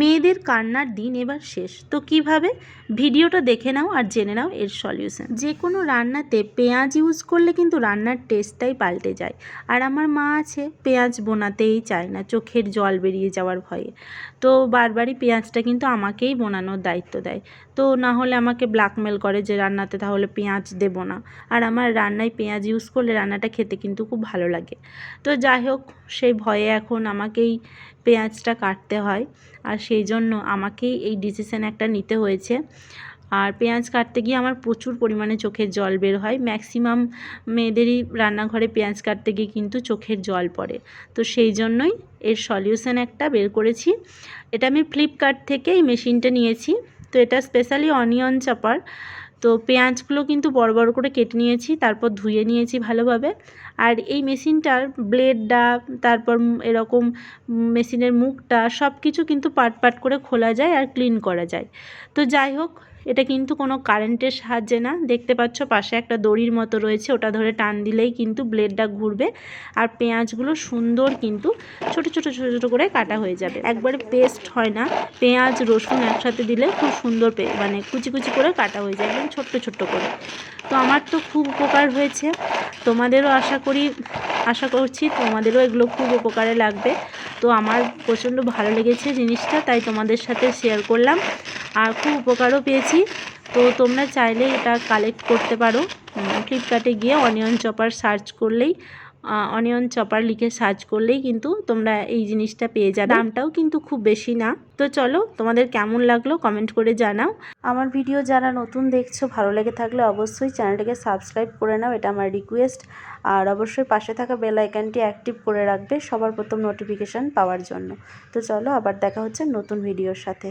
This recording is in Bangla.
মেয়েদের কান্নার দিন এবার শেষ। তো কীভাবে? ভিডিওটা দেখে নাও আর জেনে নাও এর সলিউশন। যে কোনো রান্নাতে পেঁয়াজ ইউজ করলে কিন্তু রান্নার টেস্টটাই পাল্টে যায়। আর আমার মা আছে, পেঁয়াজ বোনাতেই চায় না, চোখের জল বেরিয়ে যাওয়ার ভয়ে। তো বারবারই পেঁয়াজটা কিন্তু আমাকেই বোনানোর দায়িত্ব দেয়। তো না হলে আমাকে ব্ল্যাকমেল করে যে রান্নাতে তাহলে পেঁয়াজ দেবো না। আর আমার রান্নায় পেঁয়াজ ইউজ করলে রান্নাটা খেতে কিন্তু খুব ভালো লাগে। তো যাই হোক, সেই ভয়ে এখন আমাকেই পেঁয়াজটা কাটতে হয়। আর সেই জন্য আমাকেই এই ডিসিশন একটা নিতে হয়েছে। আর পেঁয়াজ কাটতে গিয়ে আমার প্রচুর পরিমাণে চোখের জল বের হয়। ম্যাক্সিমাম মেয়েদেরই রান্নাঘরে পেঁয়াজ কাটতে গিয়ে কিন্তু চোখের জল পড়ে। তো সেই জন্যই এর সলিউশন একটা বের করেছি। এটা আমি ফ্লিপকার্ট থেকে এই মেশিনটা নিয়েছি। তো এটা স্পেশালি অনিয়ন চপার তো পেঁয়াজগুলো কিন্তু বড় বড় করে কেটে নিয়েছি, তারপর ধুয়ে নিয়েছি ভালোভাবে। আর এই মেশিনটার ব্লেডটা, তারপর এরকম মেশিনের মুখটা সব কিছু কিন্তু পাট পাট করে খোলা যায় আর ক্লিন করা যায়। তো যাই হোক এটা কিন্তু কোনো কারেন্টের সাহায্যে না। দেখতে পাচ্ছ পাশে একটা দড়ির মতো রয়েছে, ওটা ধরে টান দিলেই কিন্তু ব্লেডটা ঘুরবে আর পেঁয়াজগুলো সুন্দর কিন্তু ছোট ছোট ছোট ছোট করে কাটা হয়ে যাবে। একবারে পেস্ট হয় না, পেঁয়াজ, রসুন একসাথে দিলে খুব সুন্দর মানে কুচি কুচি করে কাটা হয়ে যায়, একদম ছোট্ট ছোট্ট করে। তো আমার তো খুব উপকার হয়েছে, তোমাদেরও আশা করি, আশা করছি তোমাদেরও এগুলো খুব উপকারে লাগবে। তো আমার প্রচণ্ড ভালো লেগেছে জিনিসটা, তাই তোমাদের সাথে শেয়ার করলাম। আর খুব উপকারও পেয়েছি। তো তোমরা চাইলে এটা কালেক্ট করতে পারো। ফ্লিপকার্টে গিয়ে অনিয়ন চপার সার্চ করলেই অনিয়ন চপার লিখে সার্চ করলেই কিন্তু তোমরা এই জিনিসটা পেয়ে যাবে। দামটাও কিন্তু খুব বেশি না। তো চলো, তোমাদের কেমন লাগল কমেন্ট করে জানাও। আমার ভিডিও যারা নতুন দেখছ, ভালো লেগে থাকলে অবশ্যই চ্যানেলটাকে সাবস্ক্রাইব করে নাও, এটা আমার রিকোয়েস্ট আর অবশ্যই পাশে থাকা বেল আইকনটি অ্যাক্টিভ করে রাখবে সবার প্রথম নোটিফিকেশান পাওয়ার জন্য। তো চলো, আবার দেখা হচ্ছে নতুন ভিডিওর সাথে।